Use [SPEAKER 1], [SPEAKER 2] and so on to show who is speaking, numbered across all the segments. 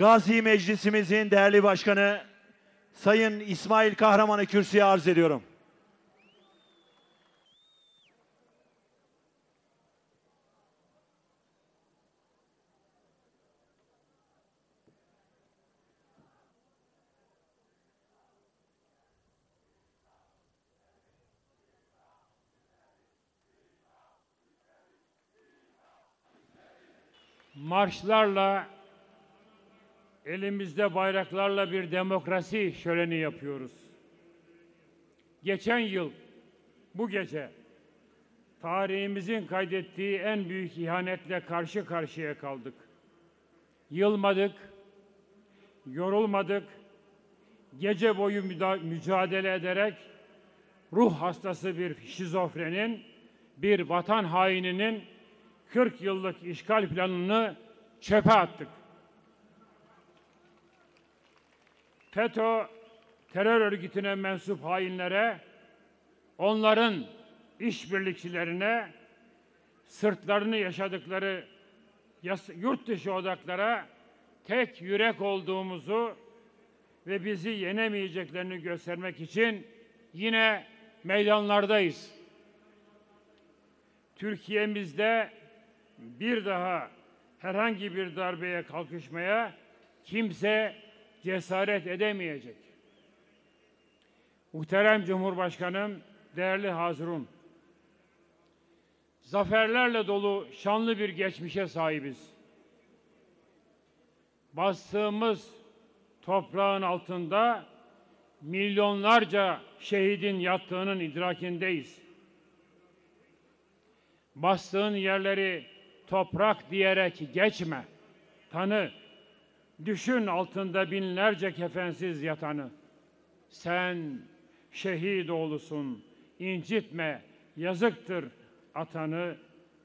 [SPEAKER 1] Gazi Meclisimizin değerli başkanı Sayın İsmail Kahraman'ı kürsüye arz ediyorum.
[SPEAKER 2] marşlarla, elimizde bayraklarla bir demokrasi şöleni yapıyoruz. Geçen yıl, bu gece, tarihimizin kaydettiği en büyük ihanetle karşı karşıya kaldık. Yılmadık, yorulmadık, gece boyu mücadele ederek ruh hastası bir şizofrenin, bir vatan haininin 40 yıllık işgal planını çöpe attık. FETÖ terör örgütüne mensup hainlere, onların işbirlikçilerine, sırtlarını yaşadıkları yurt dışı odaklara tek yürek olduğumuzu ve bizi yenemeyeceklerini göstermek için yine meydanlardayız. Türkiye'mizde bir daha herhangi bir darbeye kalkışmaya kimse cesaret edemeyecek. Muhterem Cumhurbaşkanım, değerli Hazırun, zaferlerle dolu şanlı bir geçmişe sahibiz. Bastığımız toprağın altında milyonlarca şehidin yattığının idrakindeyiz. Bastığın yerleri toprak diyerek geçme. Tanı. Düşün altında binlerce kefensiz yatanı. Sen şehit oğlusun. incitme. Yazıktır atanı.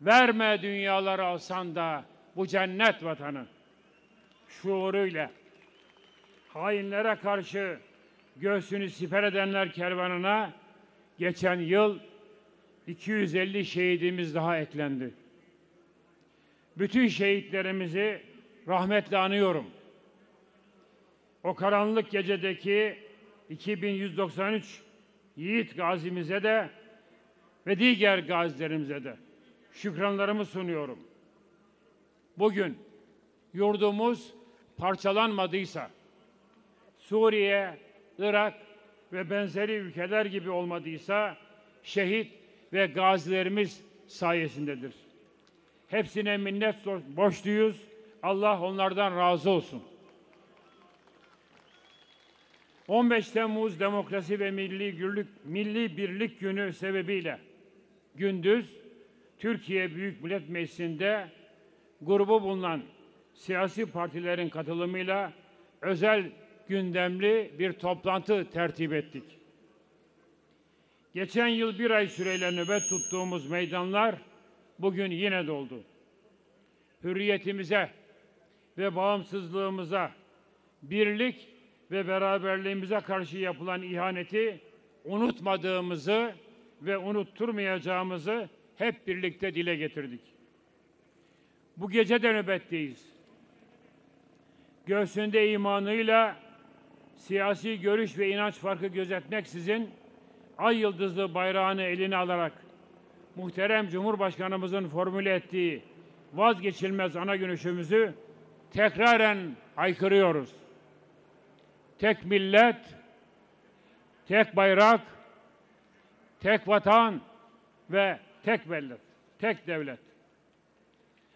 [SPEAKER 2] Verme dünyaları alsan da bu cennet vatanı. Şuuruyla hainlere karşı göğsünü siper edenler kervanına geçen yıl 250 şehidimiz daha eklendi. Bütün şehitlerimizi rahmetle anıyorum. O karanlık gecedeki 2193 yiğit gazimize de ve diğer gazilerimize de şükranlarımı sunuyorum. Bugün yurdumuz parçalanmadıysa, Suriye, Irak ve benzeri ülkeler gibi olmadıysa şehit ve gazilerimiz sayesindedir. Hepsine minnet borçluyuz. Allah onlardan razı olsun. 15 Temmuz Demokrasi ve Milli Gürlük, Milli Birlik Günü sebebiyle gündüz Türkiye Büyük Millet Meclisi'nde grubu bulunan siyasi partilerin katılımıyla özel gündemli bir toplantı tertip ettik. Geçen yıl bir ay süreyle nöbet tuttuğumuz meydanlar bugün yine doldu. Hürriyetimize ve bağımsızlığımıza, birlik ve beraberliğimize karşı yapılan ihaneti unutmadığımızı ve unutturmayacağımızı hep birlikte dile getirdik. Bu gece de nöbetteyiz. Göğsünde imanıyla siyasi görüş ve inanç farkı gözetmeksizin ay yıldızlı bayrağını eline alarak muhterem Cumhurbaşkanımızın formüle ettiği vazgeçilmez ana görüşümüzü tekraren aykırıyoruz. Tek millet, tek bayrak, tek vatan ve tek bellet, tek devlet.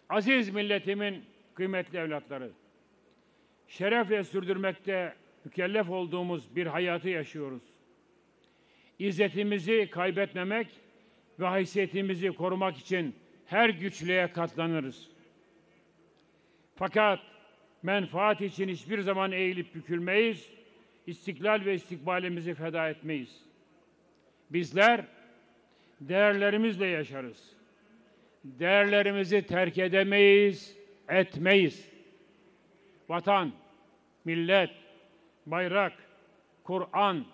[SPEAKER 2] Aziz milletimin kıymetli evlatları, şerefle sürdürmekte mükellef olduğumuz bir hayatı yaşıyoruz. İzzetimizi kaybetmemek ve haysiyetimizi korumak için her güçlüğe katlanırız. Fakat menfaat için hiçbir zaman eğilip bükülmeyiz, istiklal ve istikbalimizi feda etmeyiz. Bizler değerlerimizle yaşarız. Değerlerimizi terk edemeyiz, etmeyiz. Vatan, millet, bayrak, Kur'an,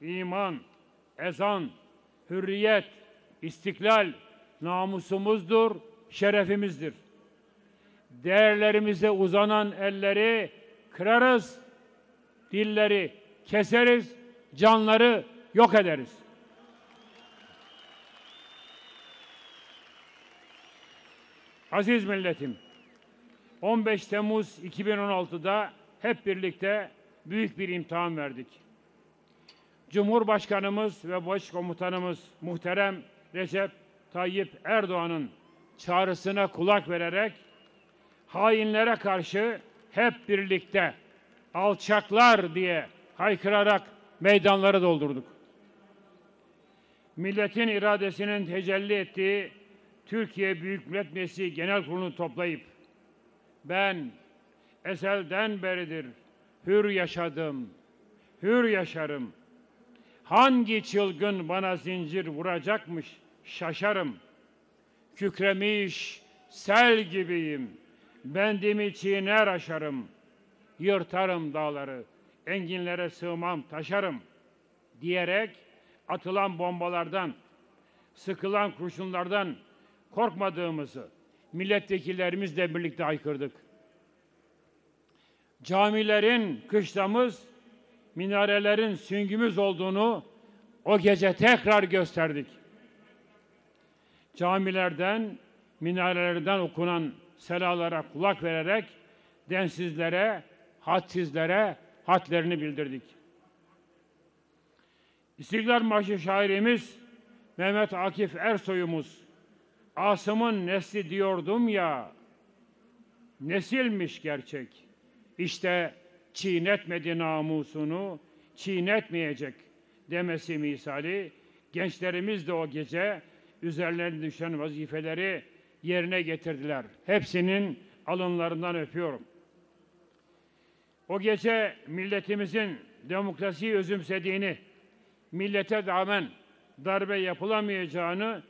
[SPEAKER 2] iman, ezan, hürriyet, istiklal namusumuzdur, şerefimizdir. Değerlerimize uzanan elleri kırarız, dilleri keseriz, canları yok ederiz. Aziz milletim, 15 Temmuz 2016'da hep birlikte büyük bir imtihan verdik. Cumhurbaşkanımız ve Başkomutanımız muhterem Recep Tayyip Erdoğan'ın çağrısına kulak vererek hainlere karşı hep birlikte alçaklar diye haykırarak meydanları doldurduk. Milletin iradesinin tecelli ettiği Türkiye Büyük Millet Meclisi Genel Kurulu'nu toplayıp ben ezelden beridir hür yaşadım, hür yaşarım. Hangi çılgın bana zincir vuracakmış şaşarım. Kükremiş sel gibiyim. Bendimi çiğner aşarım. Yırtarım dağları. Enginlere sığmam taşarım. Diyerek atılan bombalardan, sıkılan kurşunlardan korkmadığımızı milletvekillerimizle birlikte haykırdık. Camilerin kışlamız, minarelerin süngümüz olduğunu o gece tekrar gösterdik. Camilerden, minarelerden okunan selalara kulak vererek densizlere, hadsizlere hatlerini bildirdik. İstiklal Marşı şairimiz Mehmet Akif Ersoy'umuz Asım'ın nesli diyordum ya nesilmiş gerçek. İşte çiğnetmedi namusunu, çiğnetmeyecek demesi misali gençlerimiz de o gece üzerlerine düşen vazifeleri yerine getirdiler. Hepsinin alınlarından öpüyorum. O gece milletimizin demokrasiyi özümsediğini, millete rağmen darbe yapılamayacağını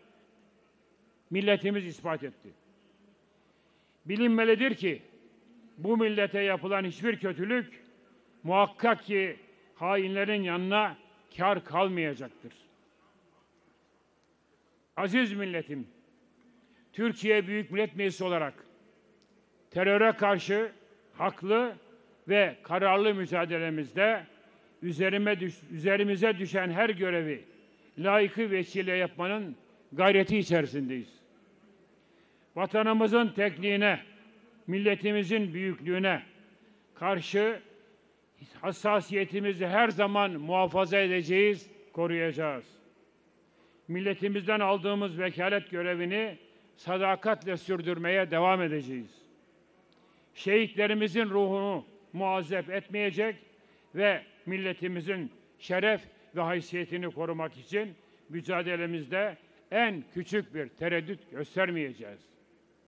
[SPEAKER 2] milletimiz ispat etti. Bilinmelidir ki bu millete yapılan hiçbir kötülük muhakkak ki hainlerin yanına kar kalmayacaktır. Aziz milletim, Türkiye Büyük Millet Meclisi olarak teröre karşı haklı ve kararlı mücadelemizde üzerime düş, üzerimize düşen her görevi layıkı vesile yapmanın gayreti içerisindeyiz. Vatanımızın tekliğine, milletimizin büyüklüğüne karşı hassasiyetimizi her zaman muhafaza edeceğiz, koruyacağız. Milletimizden aldığımız vekalet görevini sadakatle sürdürmeye devam edeceğiz. Şehitlerimizin ruhunu muazzep etmeyecek ve milletimizin şeref ve haysiyetini korumak için mücadelemizde en küçük bir tereddüt göstermeyeceğiz.